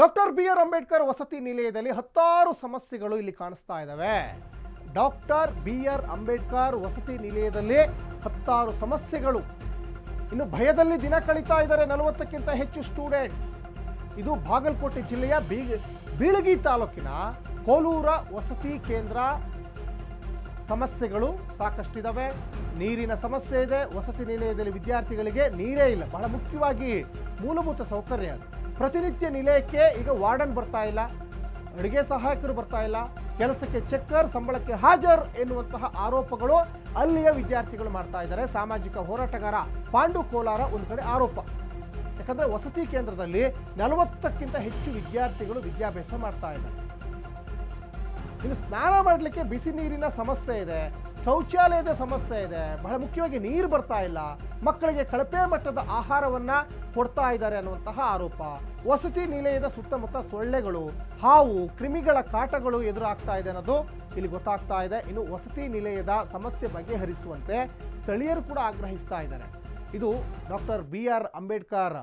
Doctor B R Ambedkar ವಸತಿ ನಿಲಯದಲ್ಲಿ ಹತ್ತಾರು ಸಮಸ್ಯೆಗಳು ಇಲ್ಲಿ ಕಾಣಿಸ್ತಾ ಇದ್ದಾವೆ ಡಾಕ್ಟರ್ ಬಿ ಆರ್ ಅಂಬೇಡ್ಕರ್ ವಸತಿ ನಿಲಯದಲ್ಲಿ ಹತ್ತಾರು ಸಮಸ್ಯೆಗಳು. ಇನ್ನು ಭಯದಲ್ಲಿ ದಿನ ಕಳೀತಾ ಇದ್ದಾರೆ ನಲವತ್ತಕ್ಕಿಂತ ಹೆಚ್ಚು ಸ್ಟೂಡೆಂಟ್ಸ್. ಇದು ಬಾಗಲಕೋಟೆ ಜಿಲ್ಲೆಯ ಬೀಗ ಬೀಳಗಿ ತಾಲೂಕಿನ ಕೋಲೂರ ವಸತಿ ಕೇಂದ್ರ. ಸಮಸ್ಯೆಗಳು ಸಾಕಷ್ಟಿದ್ದಾವೆ ನೀರಿನ ಸಮಸ್ಯೆ ಇದೆ. ವಸತಿ ನಿಲಯದಲ್ಲಿ ವಿದ್ಯಾರ್ಥಿಗಳಿಗೆ ನೀರೇ ಇಲ್ಲ. ಬಹಳ ಮುಖ್ಯವಾಗಿ ಮೂಲಭೂತ ಸೌಕರ್ಯ ಅದು. ಪ್ರತಿನಿತ್ಯ ನಿಲಯಕ್ಕೆ ಈಗ ವಾರ್ಡನ್ ಬರ್ತಾ ಇಲ್ಲ. ಅಡುಗೆ ಸಹಾಯಕರು ಬರ್ತಾ ಇಲ್ಲ. ಕೆಲಸಕ್ಕೆ ಚೆಕ್ಕರ್, ಸಂಬಳಕ್ಕೆ ಹಾಜರ್ ಎನ್ನುವಂತಹ ಆರೋಪಗಳು ಅಲ್ಲಿಯ ವಿದ್ಯಾರ್ಥಿಗಳು ಮಾಡ್ತಾ ಇದ್ದಾರೆ. ಸಾಮಾಜಿಕ ಹೋರಾಟಗಾರ ಪಾಂಡು ಕೋಲಾರ ಒಂದು ಕಡೆ ಆರೋಪ. ಯಾಕಂದ್ರೆ ವಸತಿ ಕೇಂದ್ರದಲ್ಲಿ ನಲವತ್ತಕ್ಕಿಂತ ಹೆಚ್ಚು ವಿದ್ಯಾರ್ಥಿಗಳು ವಿದ್ಯಾಭ್ಯಾಸ ಮಾಡ್ತಾ ಇದ್ದಾರೆ. ಇನ್ನು ಸ್ನಾನ ಮಾಡಲಿಕ್ಕೆ ಬಿಸಿ ನೀರಿನ ಸಮಸ್ಯೆ ಇದೆ. ಶೌಚಾಲಯದ ಸಮಸ್ಯೆ ಇದೆ. ಬಹಳ ಮುಖ್ಯವಾಗಿ ನೀರು ಬರ್ತಾ ಇಲ್ಲ. ಮಕ್ಕಳಿಗೆ ಕಳಪೆ ಮಟ್ಟದ ಆಹಾರವನ್ನ ಕೊಡ್ತಾ ಇದ್ದಾರೆ ಅನ್ನುವಂತಹ ಆರೋಪ. ವಸತಿ ನಿಲಯದ ಸುತ್ತಮುತ್ತ ಸೊಳ್ಳೆಗಳು ಹಾವು ಕ್ರಿಮಿಗಳ ಕಾಟಗಳು ಎದುರಾಗ್ತಾ ಇದೆ ಅನ್ನೋದು ಇಲ್ಲಿ ಗೊತ್ತಾಗ್ತಾ ಇದೆ. ಇನ್ನು ವಸತಿ ನಿಲಯದ ಸಮಸ್ಯೆ ಬಗೆಹರಿಸುವಂತೆ ಸ್ಥಳೀಯರು ಕೂಡ ಆಗ್ರಹಿಸ್ತಾ ಇದ್ದಾರೆ. ಇದು ಡಾಕ್ಟರ್ ಬಿ ಆರ್ ಅಂಬೇಡ್ಕರ್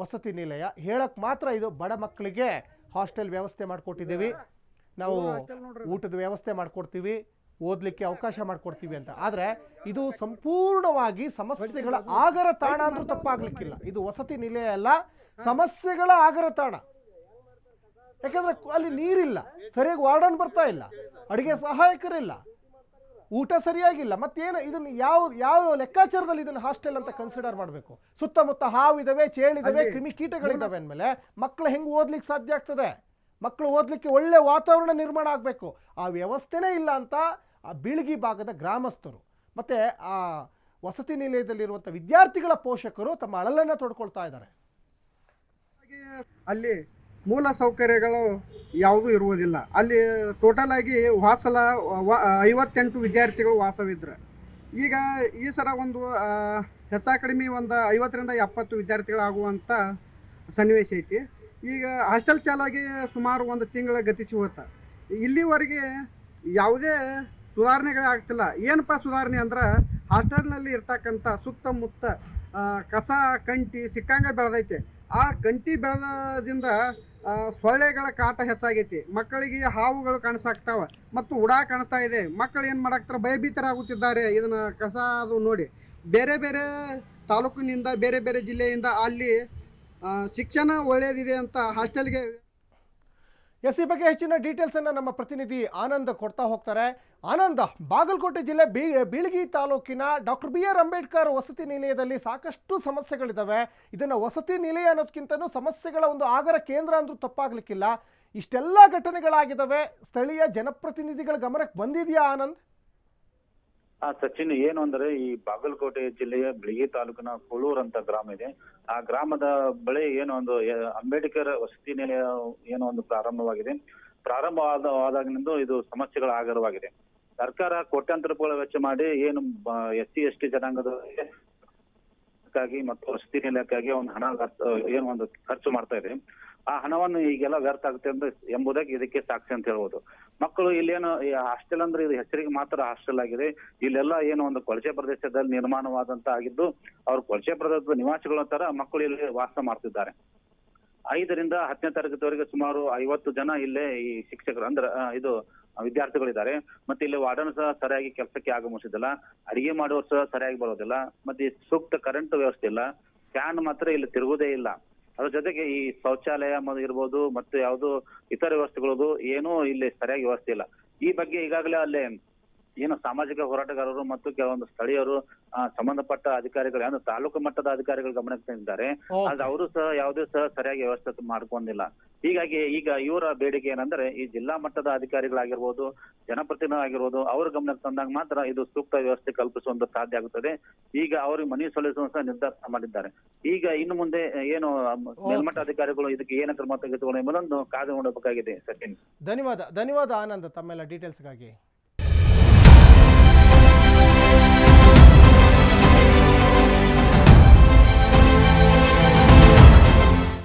ವಸತಿ ನಿಲಯ. ಹೇಳಕ್ ಮಾತ್ರ ಇದು ಬಡ ಮಕ್ಕಳಿಗೆ ಹಾಸ್ಟೆಲ್ ವ್ಯವಸ್ಥೆ ಮಾಡಿಕೊಟ್ಟಿದ್ದೀವಿ. ನಾವು ಊಟದ ವ್ಯವಸ್ಥೆ ಮಾಡಿಕೊಡ್ತೀವಿ. ಓದಲಿಕ್ಕೆ ಅವಕಾಶ ಮಾಡಿಕೊಡ್ತೀವಿ ಅಂತ. ಆದರೆ ಇದು ಸಂಪೂರ್ಣವಾಗಿ ಸಮಸ್ಯೆಗಳ ಆಗರ ತಾಣ ಅಂದ್ರೂ ತಪ್ಪಾಗ್ಲಿಕ್ಕಿಲ್ಲ. ಇದು ವಸತಿ ನಿಲಯ ಅಲ್ಲ ಸಮಸ್ಯೆಗಳ ಆಗರ ತಾಣ. ಯಾಕಂದ್ರೆ ಅಲ್ಲಿ ನೀರಿಲ್ಲ ಸರಿಯಾಗಿ ವಾರ್ಡನ್ ಬರ್ತಾ ಇಲ್ಲ ಅಡಿಗೆ ಸಹಾಯಕರಿಲ್ಲ ಊಟ ಸರಿಯಾಗಿಲ್ಲ ಮತ್ತೇನು ಇದನ್ನು ಯಾವ ಯಾವ ಲೆಕ್ಕಾಚಾರದಲ್ಲಿ ಇದನ್ನು ಹಾಸ್ಟೆಲ್ ಅಂತ ಕನ್ಸಿಡರ್ ಮಾಡಬೇಕು? ಸುತ್ತಮುತ್ತ ಹಾವಿದಾವೆ ಚೇಳಿದಾವೆ ಕ್ರಿಮಿಕೀಟಗಳಿದಾವೆ ಅಂದಮೇಲೆ ಮಕ್ಕಳು ಹೆಂಗೆ ಓದ್ಲಿಕ್ಕೆ ಸಾಧ್ಯ ಆಗ್ತದೆ? ಮಕ್ಕಳು ಓದಲಿಕ್ಕೆ ಒಳ್ಳೆ ವಾತಾವರಣ ನಿರ್ಮಾಣ ಆಗಬೇಕು. ಆ ವ್ಯವಸ್ಥೆನೇ ಇಲ್ಲ ಅಂತ ಆ ಬೀಳಗಿ ಭಾಗದ ಗ್ರಾಮಸ್ಥರು. ಮತ್ತು ಆ ವಸತಿ ನಿಲಯದಲ್ಲಿರುವಂಥ ವಿದ್ಯಾರ್ಥಿಗಳ ಪೋಷಕರು ತಮ್ಮ ಅಳಲನ್ನು ತೊಡ್ಕೊಳ್ತಾ ಇದ್ದಾರೆ. ಅಲ್ಲಿ ಮೂಲ ಸೌಕರ್ಯಗಳು ಯಾವುದೂ ಇರುವುದಿಲ್ಲ. ಅಲ್ಲಿ ಟೋಟಲ್ ಆಗಿ ವಾಸಲ ಐವತ್ತೆಂಟು ವಿದ್ಯಾರ್ಥಿಗಳು ವಾಸವಿದ್ರು. ಈಗ ಈ ಸಲ ಒಂದು ಹೆಚ್ಚಾ ಕಡಿಮೆ ಒಂದು ಐವತ್ತರಿಂದ ಎಪ್ಪತ್ತು ವಿದ್ಯಾರ್ಥಿಗಳಾಗುವಂಥ ಸನ್ನಿವೇಶ ಐತಿ. ಈಗ ಹಾಸ್ಟೆಲ್ ಚಾಲಾಗಿ ಸುಮಾರು ಒಂದು ತಿಂಗಳ ಗತಿಸಿ ಹೋಗುತ್ತೆ ಇಲ್ಲಿವರೆಗೆ ಯಾವುದೇ ಸುಧಾರಣೆಗಳಾಗ್ತಿಲ್ಲ. ಏನಪ್ಪ ಸುಧಾರಣೆ ಅಂದ್ರೆ ಹಾಸ್ಟೆಲ್ನಲ್ಲಿ ಇರ್ತಕ್ಕಂಥ ಸುತ್ತಮುತ್ತ ಕಸ, ಕಂಟಿ ಸಿಕ್ಕಂಗ ಬೆಳೆದೈತೆ. ಆ ಕಂಟಿ ಬೆಳೆದಿಂದ ಸೊಳ್ಳೆಗಳ ಕಾಟ ಹೆಚ್ಚಾಗೈತಿ. ಮಕ್ಕಳಿಗೆ ಹಾವುಗಳು ಕಾಣಿಸಾಕ್ತಾವ ಮತ್ತು ಉಡಾ ಕಾಣಿಸ್ತಾ ಇದೆ. ಮಕ್ಕಳು ಏನು ಮಾಡಾಕ್ತಾರೆ? ಭಯಭೀತರಾಗುತ್ತಿದ್ದಾರೆ. ಇದನ್ನು ಕಸ ಅದು ನೋಡಿ. ಬೇರೆ ಬೇರೆ ತಾಲೂಕಿನಿಂದ, ಬೇರೆ ಬೇರೆ ಜಿಲ್ಲೆಯಿಂದ ಅಲ್ಲಿ ಶಿಕ್ಷಣ ಒಳ್ಳೆಯದಿದೆ ಅಂತ ಹಾಸ್ಟೆಲ್ಗೆ ಎಸ್ ಈ ಬಗ್ಗೆ ಹೆಚ್ಚಿನ ಡೀಟೇಲ್ಸ್ ಅನ್ನ ನಮ್ಮ ಪ್ರತಿನಿಧಿ ಆನಂದ್ ಕೊಡ್ತಾ ಹೋಗ್ತಾರೆ. ಆನಂದ್, ಬಾಗಲಕೋಟೆ ಜಿಲ್ಲೆ ಬಿ, ಬೀಳಗಿ ತಾಲೂಕಿನ ಡಾಕ್ಟರ್ ಬಿ ಆರ್ ಅಂಬೇಡ್ಕರ್ ವಸತಿ ನಿಲಯದಲ್ಲಿ ಸಾಕಷ್ಟು ಸಮಸ್ಯೆಗಳಿದ್ದಾವೆ ಇದನ್ನ ವಸತಿ ನಿಲಯ ಅನ್ನೋದಕ್ಕಿಂತನೂ ಸಮಸ್ಯೆಗಳ ಒಂದು ಆಗರ ಕೇಂದ್ರ ಅಂದ್ರೂ ತಪ್ಪಾಗಲಿಕ್ಕಿಲ್ಲ. ಇಷ್ಟೆಲ್ಲ ಘಟನೆಗಳಾಗಿದ್ದಾವೆ ಸ್ಥಳೀಯ ಜನಪ್ರತಿನಿಧಿಗಳ ಗಮನಕ್ಕೆ ಬಂದಿದೆಯಾ ಆನಂದ್? ಆ ಸಚಿನ್ ಏನು ಅಂದ್ರೆ ಈ ಬಾಗಲಕೋಟೆ ಜಿಲ್ಲೆಯ ಬಿಳಿಗಿ ತಾಲೂಕಿನ ಕೊಳೂರ್ ಅಂತ ಗ್ರಾಮ ಇದೆ. ಆ ಗ್ರಾಮದ ಬಳಿ ಏನು ಒಂದು ಅಂಬೇಡ್ಕರ್ ವಸತಿ ನಿಲಯ ಏನೋ ಒಂದು ಪ್ರಾರಂಭವಾಗಿದೆ. ಪ್ರಾರಂಭವಾದ ಆದಾಗಿನಿಂದ ಇದು ಸಮಸ್ಯೆಗಳ ಆಗರವಾಗಿದೆ ಸರ್ಕಾರ ಕೋಟ್ಯಾಂತರ ರೂಪಾಯಿ ವೆಚ್ಚ ಮಾಡಿ ಏನು ಎಸ್ ಸಿ, ಎಸ್ ಟಿ ಮತ್ತು ವಸತಿ ನಿಲಯಕ್ಕಾಗಿ ಒಂದು ಹಣ ಏನು ಒಂದು ಖರ್ಚು ಮಾಡ್ತಾ ಇದೆ. ಆ ಹಣವನ್ನು ಈಗೆಲ್ಲ ವ್ಯರ್ಥ ಆಗುತ್ತೆ ಅಂತ ಎಂಬುದಾಗಿ ಇದಕ್ಕೆ ಸಾಕ್ಷಿ ಅಂತ ಹೇಳ್ಬೋದು. ಮಕ್ಕಳು ಇಲ್ಲೇನು ಹಾಸ್ಟೆಲ್ ಅಂದ್ರೆ ಇದು ಹೆಸರಿಗೆ ಮಾತ್ರ ಹಾಸ್ಟೆಲ್ ಆಗಿದೆ. ಇಲ್ಲೆಲ್ಲ ಏನು ಒಂದು ಕೊಳಚೆ ಪ್ರದೇಶದಲ್ಲಿ ನಿರ್ಮಾಣವಾದಂತ ಆಗಿದ್ದು, ಅವ್ರು ಕೊಳಚೆ ಪ್ರದೇಶದ ನಿವಾಸಿಗಳ ತರ ಮಕ್ಕಳು ಇಲ್ಲಿ ವಾಸ ಮಾಡ್ತಿದ್ದಾರೆ. ಐದರಿಂದ ಹತ್ತನೇ ತರಗತಿವರೆಗೆ ಸುಮಾರು ಐವತ್ತು ಜನ ಇಲ್ಲೇ ಈ ಶಿಕ್ಷಕರು, ಅಂದ್ರೆ ಇದು ವಿದ್ಯಾರ್ಥಿಗಳಿದ್ದಾರೆ. ಮತ್ತೆ ಇಲ್ಲಿ ವಾರ್ಡನ್ ಸಹ ಸರಿಯಾಗಿ ಕೆಲಸಕ್ಕೆ ಆಗಮಿಸುದಿಲ್ಲ ಅಡಿಗೆ ಮಾಡುವವರು ಸಹ ಸರಿಯಾಗಿ ಬರೋದಿಲ್ಲ. ಮತ್ತೆ ಸೂಕ್ತ ಕರೆಂಟ್ ವ್ಯವಸ್ಥೆ ಇಲ್ಲ. ಫ್ಯಾನ್ ಮಾತ್ರ ಇಲ್ಲಿ ತಿರುಗುದೇ ಇಲ್ಲ. ಅದ್ರ ಜೊತೆಗೆ ಈ ಶೌಚಾಲಯ ಇರ್ಬೋದು, ಮತ್ತು ಯಾವುದು ಇತರ ವ್ಯವಸ್ಥೆಗಳದು ಏನೂ ಇಲ್ಲಿ ಸರಿಯಾಗಿ ವ್ಯವಸ್ಥೆ ಇಲ್ಲ. ಈ ಬಗ್ಗೆ ಈಗಾಗಲೇ ಅಲ್ಲೇ ಏನು ಸಾಮಾಜಿಕ ಹೋರಾಟಗಾರರು ಮತ್ತು ಕೆಲವೊಂದು ಸ್ಥಳೀಯರು ಸಂಬಂಧಪಟ್ಟ ಅಧಿಕಾರಿಗಳು ಅಂದ್ರೆ ತಾಲೂಕು ಮಟ್ಟದ ಅಧಿಕಾರಿಗಳು ಗಮನಕ್ಕೆ ತಂದಿದ್ದಾರೆ ಆದ್ರೆ ಅವರು ಸಹ ಯಾವುದೇ ಸಹ ಸರಿಯಾಗಿ ವ್ಯವಸ್ಥೆ ಮಾಡ್ಕೊಂಡಿಲ್ಲ. ಹೀಗಾಗಿ ಈಗ ಇವರ ಬೇಡಿಕೆ ಏನಂದ್ರೆ ಈ ಜಿಲ್ಲಾ ಮಟ್ಟದ ಅಧಿಕಾರಿಗಳಾಗಿರ್ಬೋದು ಜನಪ್ರತಿನಿಧಿ ಆಗಿರ್ಬೋದು ಅವ್ರ ಗಮನಕ್ಕೆ ತಂದಾಗ ಮಾತ್ರ ಇದು ಸೂಕ್ತ ವ್ಯವಸ್ಥೆ ಕಲ್ಪಿಸುವಂತ ಸಾಧ್ಯ ಆಗುತ್ತದೆ ಈಗ ಅವ್ರಿಗೆ ಮನವಿ ಸಲ್ಲಿಸುವ ಸಹ ನಿರ್ಧಾರ ಮಾಡಿದ್ದಾರೆ ಈಗ ಇನ್ನು ಮುಂದೆ ಏನು ಮೇಲ್ಮಟ್ಟ ಅಧಿಕಾರಿಗಳು ಇದಕ್ಕೆ ಏನು ಕ್ರಮ ತೆಗೆದುಕೊಳ್ಳಿ ಎಂಬುದನ್ನು ಕಾದು ನೋಡಬೇಕಾಗಿದೆ ಸಚಿನ್. ಧನ್ಯವಾದ ಧನ್ಯವಾದ ಆನಂದ್ ತಮ್ಮೆಲ್ಲ ಡೀಟೇಲ್ಸ್ಗಾಗಿ